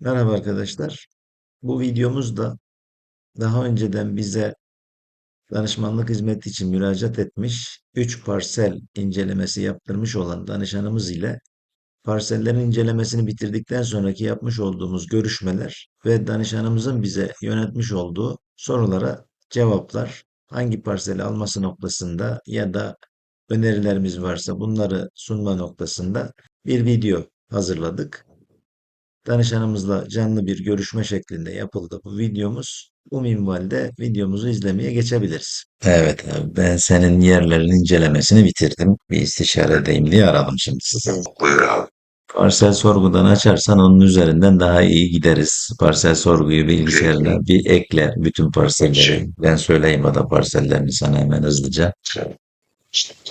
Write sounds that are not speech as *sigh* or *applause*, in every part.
Merhaba arkadaşlar. Bu videomuzda daha önceden bize danışmanlık hizmeti için müracaat etmiş 3 parsel incelemesi yaptırmış olan danışanımız ile parsellerin incelemesini bitirdikten sonraki yapmış olduğumuz görüşmeler ve danışanımızın bize yöneltmiş olduğu sorulara cevaplar, hangi parseli alması noktasında ya da önerilerimiz varsa bunları sunma noktasında bir video hazırladık. Danışanımızla canlı bir görüşme şeklinde yapıldı bu videomuz. Bu minvalde videomuzu izlemeye geçebiliriz. Evet abi ben senin yerlerin incelemesini bitirdim. Bir istişare edeyim diye aradım şimdi sizi. Buyur abi. Parsel sorgudan açarsan onun üzerinden daha iyi gideriz. Parsel sorguyu bilgisayarına bir ekle bütün parselleri. Ben söyleyeyim ada parsellerini sana hemen hızlıca.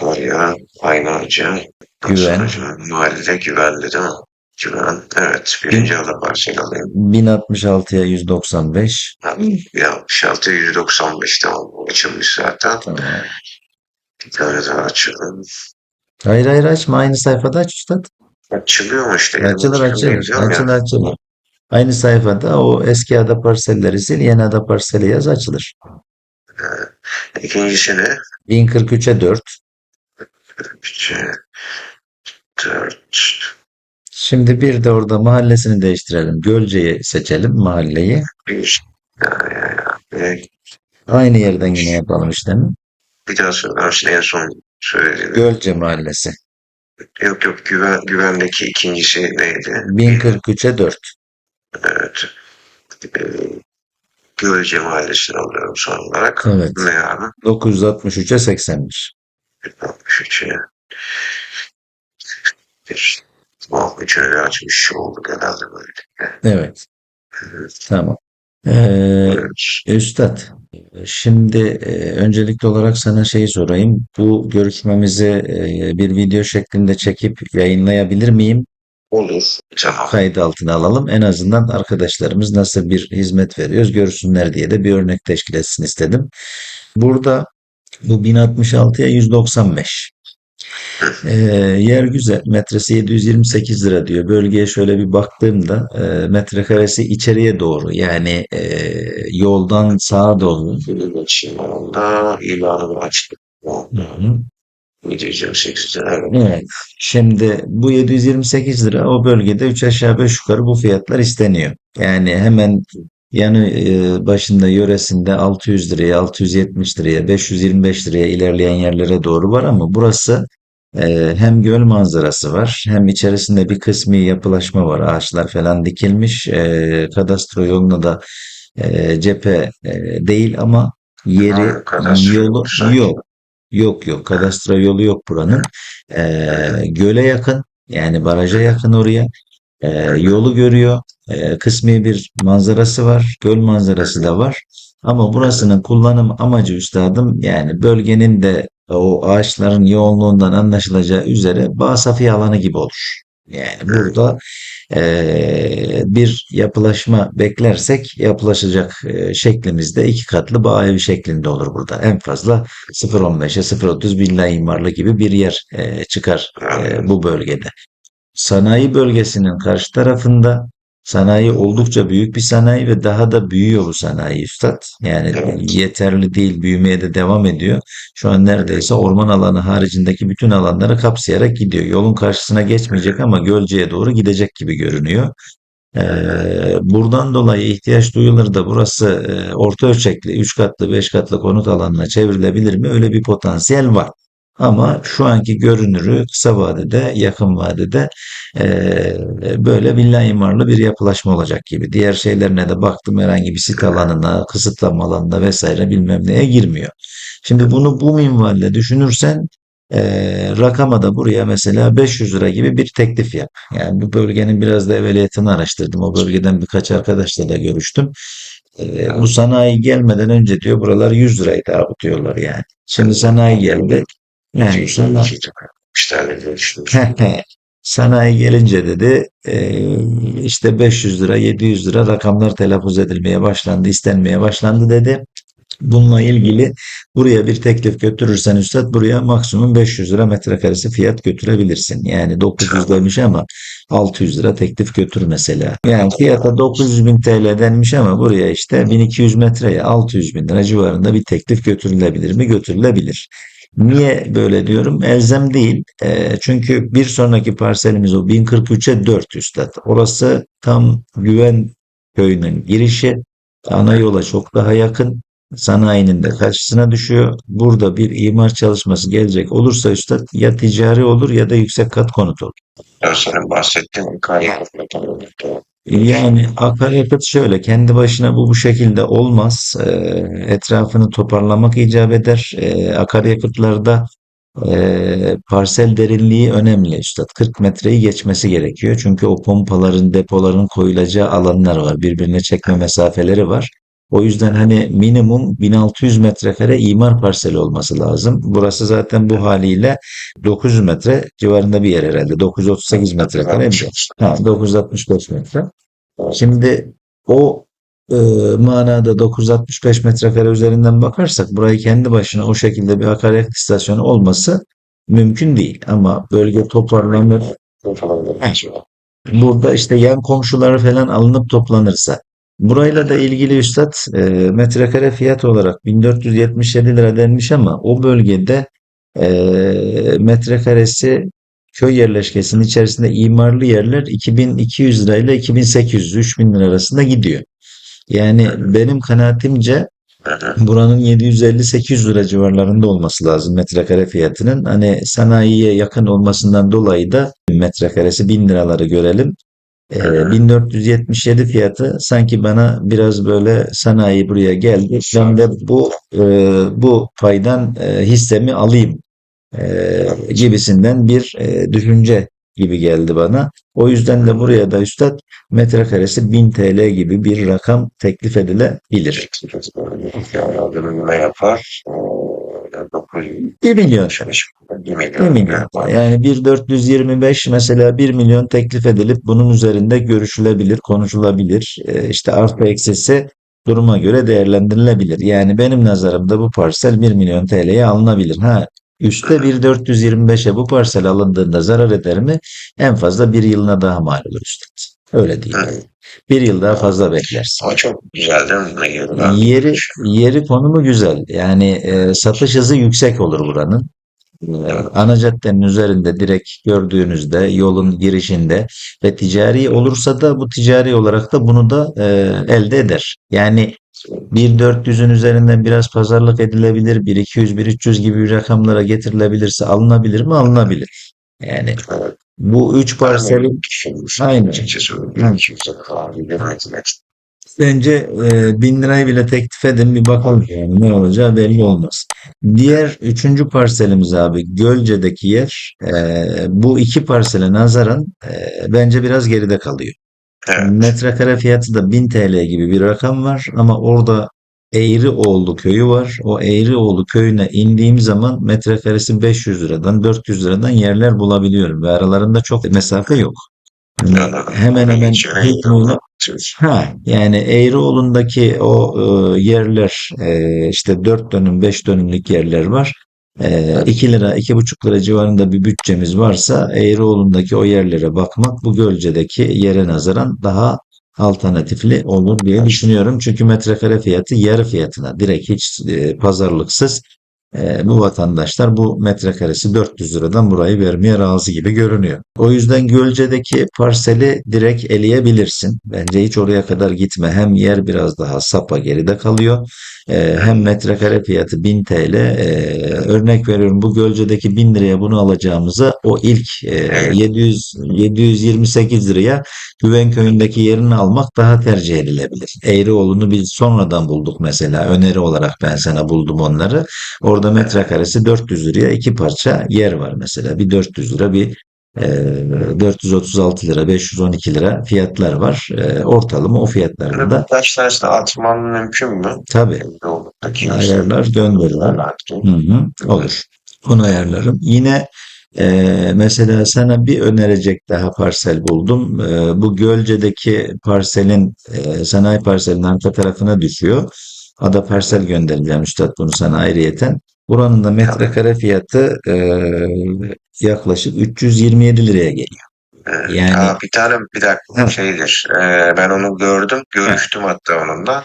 Var aynı hoca. Güven. Mahallede güvenli değil mi? Güven. Evet. Birinci ada parsel alayım. 1066'ya 195. Ya 66 195 tamam. Açılmış zaten. Tamam. Bir tane daha açalım. Hayır hayır açma aynı sayfada aç üstad. Açılıyor mu işte? Açılır açılır. Diyorum ya. Açılır açılır. Aynı sayfada o eski ada parselleri sil, yeni ada parseli yaz açılır. İkincisi ne? 1043'e 4. 3, 4, Şimdi bir de orada mahallesini değiştirelim. Gölce'yi seçelim mahalleyi. 1. Ve Aynı yerden yine yapalım işlemi. bir daha söyler misin en son söylediğini? Gölce mahallesi. Yok yok güven, güvendeki ikincisi neydi? 1043'e 4. Evet. Ee, Gölce Mahallesi'ni alıyorum son olarak. Evet. Ne abi? 963'e 81. 63'e. Bir. Üçüne de açmış olduk herhalde böyle. Evet. Evet. Tamam. Ee, Evet. Üstad, şimdi e, öncelikli olarak sana şeyi sorayım. Bu görüşmemizi e, bir video şeklinde çekip yayınlayabilir miyim? Olur. Tamam. Kayıt altına alalım. En azından arkadaşlarımız nasıl bir hizmet veriyoruz görsünler diye de bir örnek teşkil etsin istedim. Burada bu 1066'ya 195. Ee, yer güzel. Metresi 728 lira diyor. Bölgeye şöyle bir baktığımda e, metrekaresi içeriye doğru yani e, yoldan sağa doğru. Şimdi onda ilanını açtık. Hı hı. 728 lira. Evet. Şimdi bu 728 lira o bölgede 3 aşağı 5 yukarı bu fiyatlar isteniyor. Yani hemen yanı e, başında yöresinde 600 liraya, 670 liraya, 525 liraya ilerleyen yerlere doğru var ama burası e, hem göl manzarası var hem içerisinde bir kısmi yapılaşma var. Ağaçlar falan dikilmiş. E, kadastro yoluna da e, cephe e, değil ama yeri kadastro yolu yok sanki. yok. Yok yok kadastro yolu yok buranın. Ee, göle yakın yani baraja yakın oraya. Ee, yolu görüyor. Ee, kısmi bir manzarası var. Göl manzarası da var. Ama burasının kullanım amacı üstadım yani bölgenin de o ağaçların yoğunluğundan anlaşılacağı üzere bağ safi alanı gibi olur. Yani burada eee, bir yapılaşma beklersek yapılaşacak eee, şeklimizde iki katlı bağ evi şeklinde olur burada. En fazla 0.15'e 0.30 villa imarlı gibi bir yer eee, çıkar eee, bu bölgede. Sanayi bölgesinin karşı tarafında sanayi oldukça büyük bir sanayi ve daha da büyüyor bu sanayi üstad. Yani Evet. yeterli değil büyümeye de devam ediyor. Şu an neredeyse orman alanı haricindeki bütün alanları kapsayarak gidiyor. Yolun karşısına geçmeyecek ama Gölce'ye doğru gidecek gibi görünüyor. Ee, buradan dolayı ihtiyaç duyulur da burası e, orta ölçekli 3 katlı 5 katlı konut alanına çevrilebilir mi? Öyle bir potansiyel var. Ama şu anki görünürü kısa vadede, yakın vadede eee, böyle villa imarlı bir yapılaşma olacak gibi. Diğer şeylerine de baktım herhangi bir sit alanına, kısıtlanma alanına vesaire bilmem neye girmiyor. Şimdi bunu bu minvalde düşünürsen eee rakama da buraya mesela 500 lira gibi bir teklif yap. Yani bu bölgenin biraz da evveliyatını araştırdım. O bölgeden birkaç arkadaşla da görüştüm. Eee, bu sanayi gelmeden önce diyor buralar 100 liraydı abi diyorlar yani. Şimdi sanayi geldi. Yani sana, İşlerle görüştük. sanayi gelince dedi e, işte 500 lira 700 lira rakamlar telaffuz edilmeye başlandı istenmeye başlandı dedi. Bununla ilgili buraya bir teklif götürürsen üstad buraya maksimum 500 lira metrekaresi fiyat götürebilirsin. Yani 900 demiş ama 600 lira teklif götür mesela. Yani fiyata 900 bin TL denmiş ama buraya işte 1200 metreye 600 bin lira civarında bir teklif götürülebilir mi? Götürülebilir. Niye böyle diyorum? Elzem değil. E, çünkü bir sonraki parselimiz o 1043'e 4 üstad. Orası tam güven köyünün girişi. Ana yola çok daha yakın. Sanayinin de karşısına düşüyor. Burada bir imar çalışması gelecek olursa üstad ya ticari olur ya da yüksek kat konut olur. Ya senin bahsettiğin kaynak. Yani akaryakıt şöyle kendi başına bu bu şekilde olmaz. Ee, etrafını toparlamak icap eder. Ee, akaryakıtlarda e, parsel derinliği önemli üstad. 40 metreyi geçmesi gerekiyor. Çünkü o pompaların, depoların koyulacağı alanlar var. Birbirine çekme mesafeleri var. O yüzden hani minimum 1600 metrekare imar parseli olması lazım. Burası zaten bu haliyle 900 metre civarında bir yer herhalde. 938 metrekare mi? Ha, 965 metre. Şimdi o e, manada 965 metrekare üzerinden bakarsak burayı kendi başına o şekilde bir akaryakıt istasyonu olması mümkün değil. Ama bölge toparlanır. Burada işte yan komşuları falan alınıp toplanırsa. Burayla da ilgili üstad e, metrekare fiyat olarak 1477 lira denmiş ama o bölgede e, metrekaresi köy yerleşkesinin içerisinde imarlı yerler 2200 lirayla 2800 3000 lira arasında gidiyor. Yani benim kanaatimce buranın 750-800 lira civarlarında olması lazım metrekare fiyatının. Hani sanayiye yakın olmasından dolayı da metrekaresi 1000 liraları görelim. Ee, 1477 fiyatı sanki bana biraz böyle sanayi buraya geldi. Ben de bu e, bu paydan e, hissemi alayım e, gibisinden bir e, düşünce gibi geldi bana. O yüzden de buraya da üstad metrekaresi 1000 TL gibi bir rakam teklif edilebilir. ne yapar? 1 milyon. 1 1 milyon. Yani 1425 mesela 1 milyon teklif edilip bunun üzerinde görüşülebilir, konuşulabilir. E, işte artı eksisi duruma göre değerlendirilebilir. Yani benim nazarımda bu parsel 1 milyon TL'ye alınabilir. Ha, üstte 1425'e bu parsel alındığında zarar eder mi? En fazla bir yılına daha mal olur üstad. Öyle değil. Bir yıl daha fazla beklersin. Ama çok güzel değil mi? Yıllar. Yeri yeri konumu güzel. Yani e, satış hızı yüksek olur buranın. E, ana caddenin üzerinde direkt gördüğünüzde yolun girişinde ve ticari olursa da bu ticari olarak da bunu da e, elde eder. Yani 1.400'ün üzerinden biraz pazarlık edilebilir. 1.200, 1.300 gibi rakamlara getirilebilirse alınabilir mi? Alınabilir. Yani bu üç parselin. Açıkçası Bence e, bin lirayı bile teklif edin bir bakalım yani ne olacağı belli olmaz. Diğer üçüncü parselimiz abi Gölce'deki yer e, bu iki parsele nazaran e, bence biraz geride kalıyor. Evet. Metrekare fiyatı da 1000 TL gibi bir rakam var ama orada Eğrioğlu köyü var. O Eğrioğlu köyüne indiğim zaman metrekaresi 500 liradan 400 liradan yerler bulabiliyorum ve aralarında çok mesafe yok. Hemen hemen Hikmo'yla Ha, yani Eğrioğlu'ndaki o e, yerler e, işte 4 dönüm 5 dönümlük yerler var. E, 2 lira 2,5 lira civarında bir bütçemiz varsa Eğrioğlu'ndaki o yerlere bakmak bu Gölce'deki yere nazaran daha alternatifli olur diye düşünüyorum. Çünkü metrekare fiyatı yarı fiyatına direkt hiç e, pazarlıksız e, bu vatandaşlar bu metrekaresi 400 liradan burayı vermeye razı gibi görünüyor. O yüzden Gölce'deki parseli direkt eleyebilirsin. Bence hiç oraya kadar gitme. Hem yer biraz daha sapa geride kalıyor. E, hem metrekare fiyatı 1000 TL. E, örnek veriyorum bu Gölce'deki 1000 liraya bunu alacağımıza o ilk e, 700 728 liraya Güven köyündeki yerini almak daha tercih edilebilir. Eğrioğlu'nu biz sonradan bulduk mesela. Öneri olarak ben sana buldum onları. Orada metrekaresi 400 liraya iki parça yer var mesela. Bir 400 lira bir e, 436 lira 512 lira fiyatlar var. E, ortalama o fiyatlarda da Kaç tanesini atman mümkün mü? tabii ayarlar gönderirler. Hı hı, olur. Onu ayarlarım. Yine e, mesela sana bir önerecek daha parsel buldum. E, bu Gölce'deki parselin e, sanayi parselinin arka tarafına düşüyor. Ada parsel göndereceğim Üstad bunu sana ayrıyeten. Buranın da metrekare fiyatı e, yaklaşık 327 liraya geliyor. Yani- aa, bir tane bir dakika şeydir. Ee, ben onu gördüm. Görüştüm hatta onunla.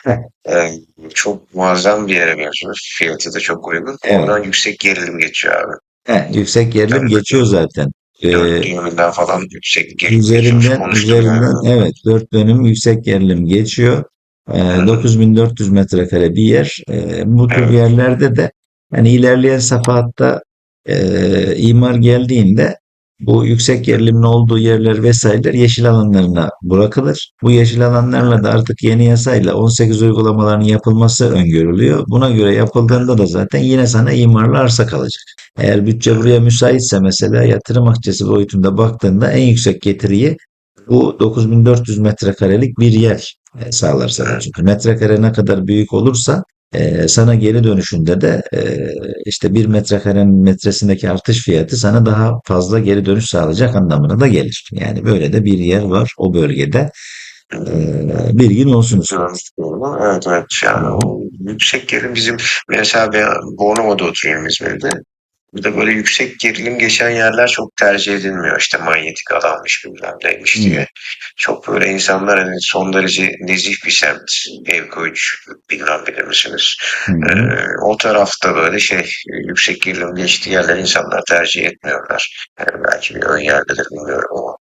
Ee, çok muazzam bir yere benziyor. Fiyatı da çok uygun. Evet. Oradan yüksek gerilim geçiyor abi. He, yüksek gerilim Tabii. geçiyor zaten. Ee, Dört yönünden falan yüksek gerilim geçiyor. üzerinden Konuştum üzerinden yani. evet 4 dönüm yüksek gerilim geçiyor. Ee, Hı. 9400 metrekare bir yer. Ee, bu tür Evet. yerlerde de hani ilerleyen safhatta e, imar geldiğinde bu yüksek gerilimli olduğu yerler vesaireler yeşil alanlarına bırakılır. Bu yeşil alanlarla da artık yeni yasayla 18 uygulamaların yapılması öngörülüyor. Buna göre yapıldığında da zaten yine sana imarlı arsa kalacak. Eğer bütçe buraya müsaitse mesela yatırım akçesi boyutunda baktığında en yüksek getiriyi bu 9400 metrekarelik bir yer e, sağlar sana. Çünkü metrekare ne kadar büyük olursa e, sana geri dönüşünde de e, işte bir metrekarenin metresindeki artış fiyatı sana daha fazla geri dönüş sağlayacak anlamına da gelir. Yani böyle de bir yer var o bölgede. E, bilgin olsun. Görmüştüm. Evet evet. Yani o yüksek gerilim bizim mesela ben Bornova'da oturuyorum İzmir'de. Burada böyle yüksek gerilim geçen yerler çok tercih edilmiyor. İşte manyetik alanmış bilmem neymiş diye. Çok böyle insanlar hani son derece nezih bir semt. Evkoç bilmem bilir misiniz? Hı. Ee, o tarafta böyle şey yüksek gerilim geçtiği yerler insanlar tercih etmiyorlar. Yani belki bir ön yargıdır bilmiyorum ama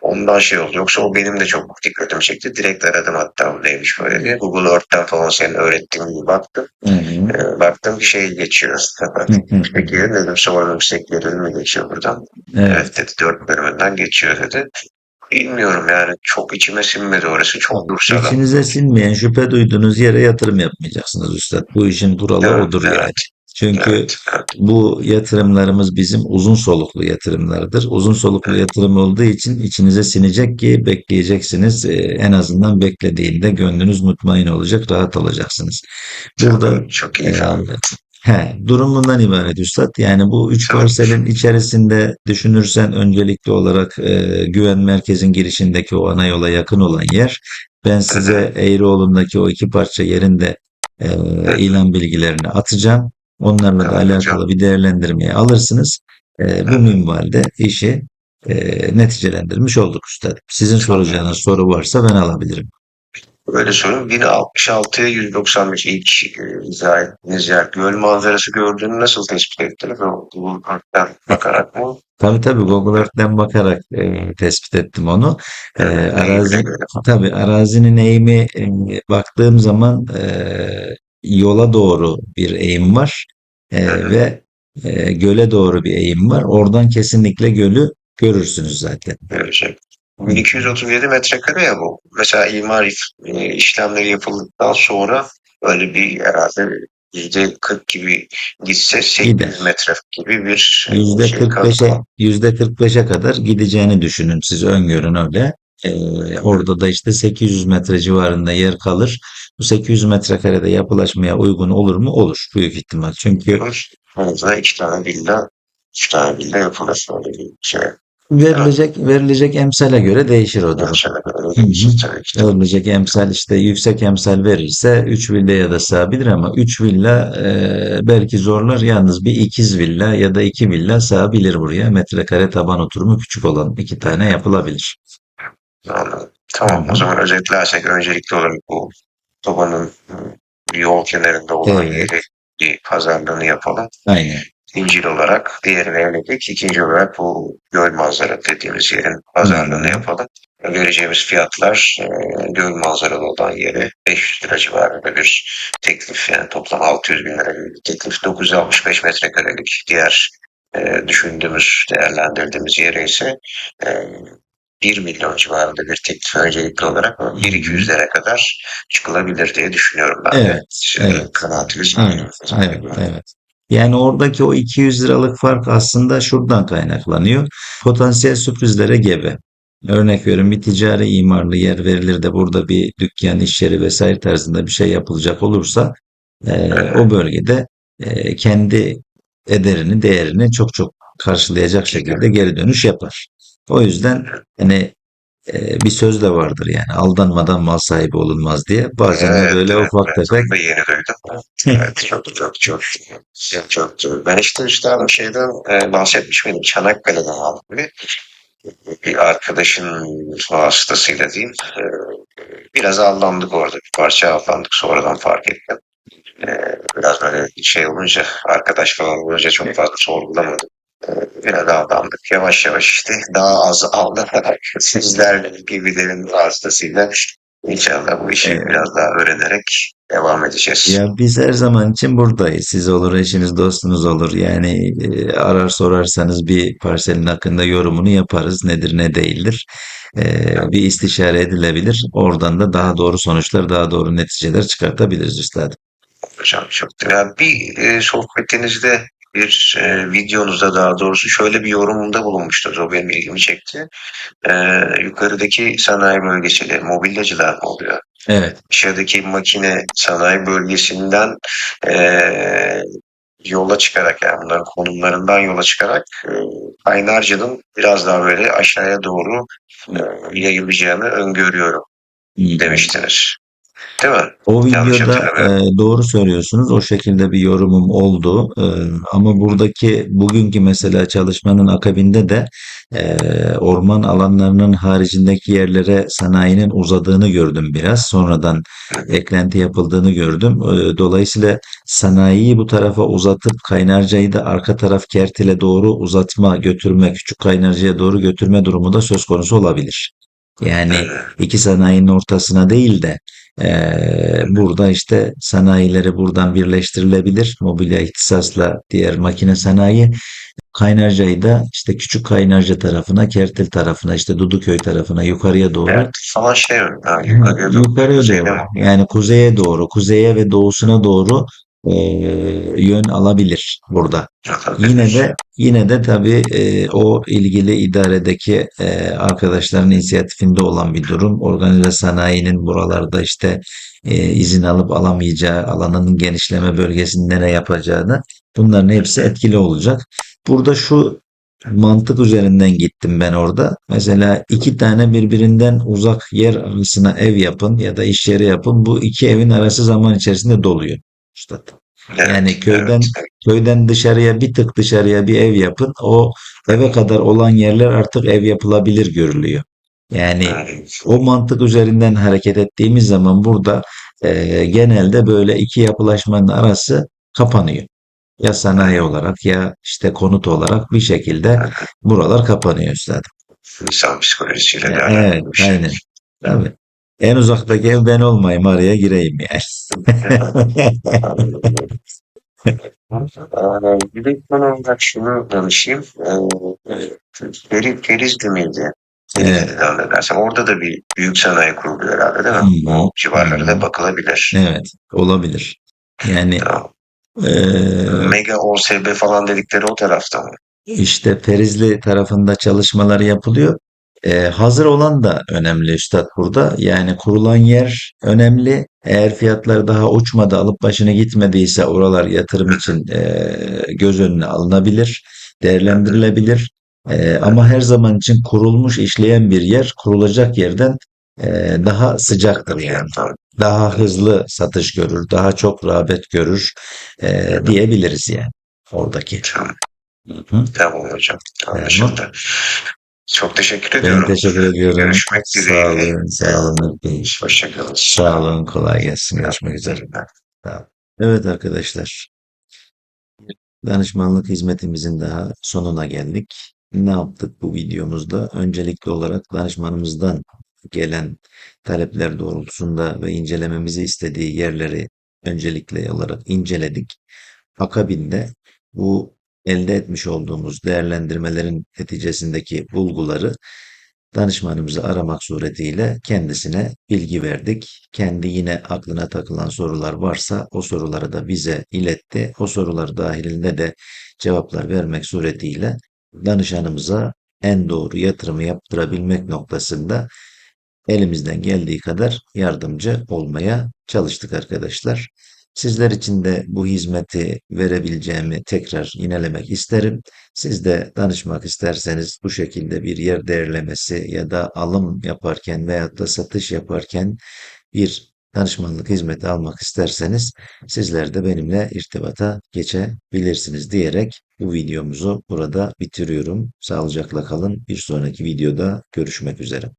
ondan şey oldu. Yoksa o benim de çok dikkatimi çekti. Direkt aradım hatta neymiş böyle diye. Google Earth'ten falan senin öğrettiğin gibi baktım. Hı. Ee, baktım bir şey geçiyor. Hı hı. Yüksek gerilim dedim sonra yüksek gerilim mi geçiyor buradan? Evet. Evet dedi dört bölümünden geçiyor dedi. Bilmiyorum yani çok içime sinmedi orası çok Bursa'da. İçinize sinmeyen şüphe duyduğunuz yere yatırım yapmayacaksınız üstad. Bu işin kuralı Evet, odur evet. yani. Çünkü Evet, evet. bu yatırımlarımız bizim uzun soluklu yatırımlardır. Uzun soluklu yatırım olduğu için içinize sinecek ki bekleyeceksiniz. Ee, en azından beklediğinde gönlünüz mutmain olacak, rahat olacaksınız. Burada çok, çok iyi e. He, durum bundan ibaret üstad. Yani bu üç parselin içerisinde düşünürsen öncelikli olarak e, güven merkezin girişindeki o ana yola yakın olan yer. Ben size Eğrioğlu'ndaki o iki parça yerin de e, ilan bilgilerini atacağım. Onlarla da Tamam alakalı bir değerlendirmeye alırsınız. E, bu minvalde işi e, neticelendirmiş olduk üstad. Sizin soracağınız soru varsa ben alabilirim. Böyle sorayım. 1066'ya 195 ilk izah ettiğiniz yer. Göl manzarası gördüğünü nasıl tespit ettiniz? O Google Earth'ten bakarak mı? Tabii tabii Google Earth'ten bakarak e, tespit ettim onu. E, Evet, arazi, tabii arazinin eğimi e, baktığım zaman e, yola doğru bir eğim var E, ve e, göle doğru bir eğim var. Oradan kesinlikle gölü görürsünüz zaten. Görecek. 1237 metrekare ya bu. Mesela imar e, işlemleri yapıldıktan sonra öyle bir herhalde yüzde 40 gibi gitse 800 metre gibi bir Yüzde şey 45'e kaldı. yüzde 45'e kadar gideceğini düşünün siz öngörün öyle. E, orada da işte 800 metre civarında yer kalır. Bu 800 metrekarede yapılaşmaya uygun olur mu? Olur büyük ihtimal. Çünkü azından iki tane villa, üç tane villa yapılır. Öyle bir şey. Verilecek verilecek emsale göre değişir o durum. Verilecek emsal işte yüksek emsal verirse 3 villaya da sığabilir ama 3 villa e, belki zorlar. Yalnız bir ikiz villa ya da iki villa sığabilir buraya. Metrekare taban oturumu küçük olan iki tane yapılabilir. Anladım. Tamam Hı hı. o zaman özetlersek öncelikli olarak bu tabanın yol kenarında olan Evet. yeri bir pazarlığını yapalım. Aynen. İncil olarak diğerini eledik. İkinci olarak bu göl manzara dediğimiz yerin pazarlığını yapalım. Vereceğimiz fiyatlar e, göl manzaralı olan yere 500 lira civarında bir teklif yani toplam 600 bin lira gibi bir teklif 965 metrekarelik diğer e, düşündüğümüz değerlendirdiğimiz yere ise e, 1 milyon civarında bir teklif öncelikli olarak 1-200'lere kadar çıkılabilir diye düşünüyorum ben. de. Evet, Sizin evet. kanaatiniz Evet, evet, evet. Yani oradaki o 200 liralık fark aslında şuradan kaynaklanıyor. Potansiyel sürprizlere gebe. Örnek veriyorum bir ticari imarlı yer verilir de burada bir dükkan, iş yeri vesaire tarzında bir şey yapılacak olursa e, o bölgede e, kendi ederini, değerini çok çok karşılayacak şekilde geri dönüş yapar. O yüzden hani e, bir söz de vardır yani aldanmadan mal sahibi olunmaz diye. Bazen de Evet, böyle evet, ufak evet. tefek da yeni duydum. *laughs* Evet, çok çok çok çok çok. Ben işte üstadım şeyden e, bahsetmiş miydim? Çanakkale'den aldım bir, bir arkadaşın vasıtasıyla diyeyim. E, biraz aldandık orada. Bir parça aldandık. Sonradan fark ettim. E, biraz böyle şey olunca, arkadaş falan olunca çok fazla sorgulamadım. Biraz aldandık. Yavaş yavaş işte daha az aldanarak *laughs* sizlerle gibilerin vasıtasıyla İnşallah bu işi e, biraz daha öğrenerek devam edeceğiz. Ya biz her zaman için buradayız. Siz olur, eşiniz, dostunuz olur. Yani e, arar sorarsanız bir parselin hakkında yorumunu yaparız. Nedir, ne değildir. E, bir istişare edilebilir. Oradan da daha doğru sonuçlar, daha doğru neticeler çıkartabiliriz üstadım. Hocam çok ya bir e, sohbetinizde bir e, videonuzda daha doğrusu şöyle bir yorumunda bulunmuştunuz. O benim ilgimi çekti. E, yukarıdaki sanayi bölgesiyle mobilyacılar mı oluyor? Evet, Aşağıdaki makine sanayi bölgesinden e, yola çıkarak yani bunların konumlarından yola çıkarak e, Kaynarca'nın biraz daha böyle aşağıya doğru e, yayılacağını öngörüyorum demiştiniz. Değil mi? O Yanlış videoda hatırlamıyorum. e, doğru söylüyorsunuz. O şekilde bir yorumum oldu. E, ama buradaki bugünkü mesela çalışmanın akabinde de e, orman alanlarının haricindeki yerlere sanayinin uzadığını gördüm biraz. Sonradan eklenti yapıldığını gördüm. E, dolayısıyla sanayiyi bu tarafa uzatıp Kaynarca'yı da arka taraf Kertil'e doğru uzatma, götürme, küçük Kaynarca'ya doğru götürme durumu da söz konusu olabilir. Yani iki sanayinin ortasına değil de ee, burada işte sanayileri buradan birleştirilebilir. Mobilya ihtisasla diğer makine sanayi. Kaynarca'yı da işte küçük Kaynarca tarafına, Kertil tarafına, işte Duduköy tarafına yukarıya doğru Evet, falan şey? Ha, yukarıya doğru, yukarıya doğru yani kuzeye doğru, kuzeye ve doğusuna doğru e, yön alabilir burada. Yine de yine de tabii e, o ilgili idaredeki e, arkadaşların inisiyatifinde olan bir durum. Organize sanayinin buralarda işte e, izin alıp alamayacağı, alanının genişleme bölgesinde ne yapacağını bunların hepsi etkili olacak. Burada şu mantık üzerinden gittim ben orada. Mesela iki tane birbirinden uzak yer arasına ev yapın ya da iş yeri yapın. Bu iki evin arası zaman içerisinde doluyor. Üstad. Evet, Yani köyden evet, köyden dışarıya bir tık dışarıya bir ev yapın. O eve kadar olan yerler artık ev yapılabilir görülüyor. Yani evet. o mantık üzerinden hareket ettiğimiz zaman burada e, genelde böyle iki yapılaşmanın arası kapanıyor. Ya sanayi olarak ya işte konut olarak bir şekilde buralar kapanıyor üstadım. İnsan psikolojisiyle de Evet, şey. aynen. Tabii. En uzaktaki ev ben olmayayım, araya gireyim yani. Ee, Bir de son olarak şunu danışayım. Ee, Peri, Perizli miydi? Evet. Dersen. Orada da bir büyük sanayi kuruluyor herhalde değil mi? hı, O civarlara da bakılabilir. Evet, olabilir. Yani Tamam. eee, Mega OSB falan dedikleri o tarafta mı? işte Ferizli tarafında çalışmalar yapılıyor. Eee, hazır olan da önemli üstad burada. Yani kurulan yer önemli. Eğer fiyatlar daha uçmadı, alıp başını gitmediyse oralar yatırım için eee, göz önüne alınabilir, değerlendirilebilir. Eee, ama her zaman için kurulmuş, işleyen bir yer, kurulacak yerden eee, daha sıcaktır yani. Daha hızlı satış görür, daha çok rağbet görür eee, diyebiliriz yani oradaki. Tamam. Hı hı. Tamam hocam. Tamam. Çok teşekkür Ben ediyorum. teşekkür ediyorum. Görüşmek Sağ dileğiyle. olun, sağ olun. Hoşçakalın. Sağ olun, kolay gelsin. Görüşmek üzere. Evet arkadaşlar, danışmanlık hizmetimizin daha sonuna geldik. Ne yaptık bu videomuzda? Öncelikli olarak danışmanımızdan gelen talepler doğrultusunda ve incelememizi istediği yerleri öncelikli olarak inceledik. Akabinde bu elde etmiş olduğumuz değerlendirmelerin neticesindeki bulguları danışmanımızı aramak suretiyle kendisine bilgi verdik. Kendi yine aklına takılan sorular varsa o soruları da bize iletti. O sorular dahilinde de cevaplar vermek suretiyle danışanımıza en doğru yatırımı yaptırabilmek noktasında elimizden geldiği kadar yardımcı olmaya çalıştık arkadaşlar. Sizler için de bu hizmeti verebileceğimi tekrar yinelemek isterim. Siz de danışmak isterseniz bu şekilde bir yer değerlemesi ya da alım yaparken veyahut da satış yaparken bir danışmanlık hizmeti almak isterseniz sizler de benimle irtibata geçebilirsiniz diyerek bu videomuzu burada bitiriyorum. Sağlıcakla kalın. Bir sonraki videoda görüşmek üzere.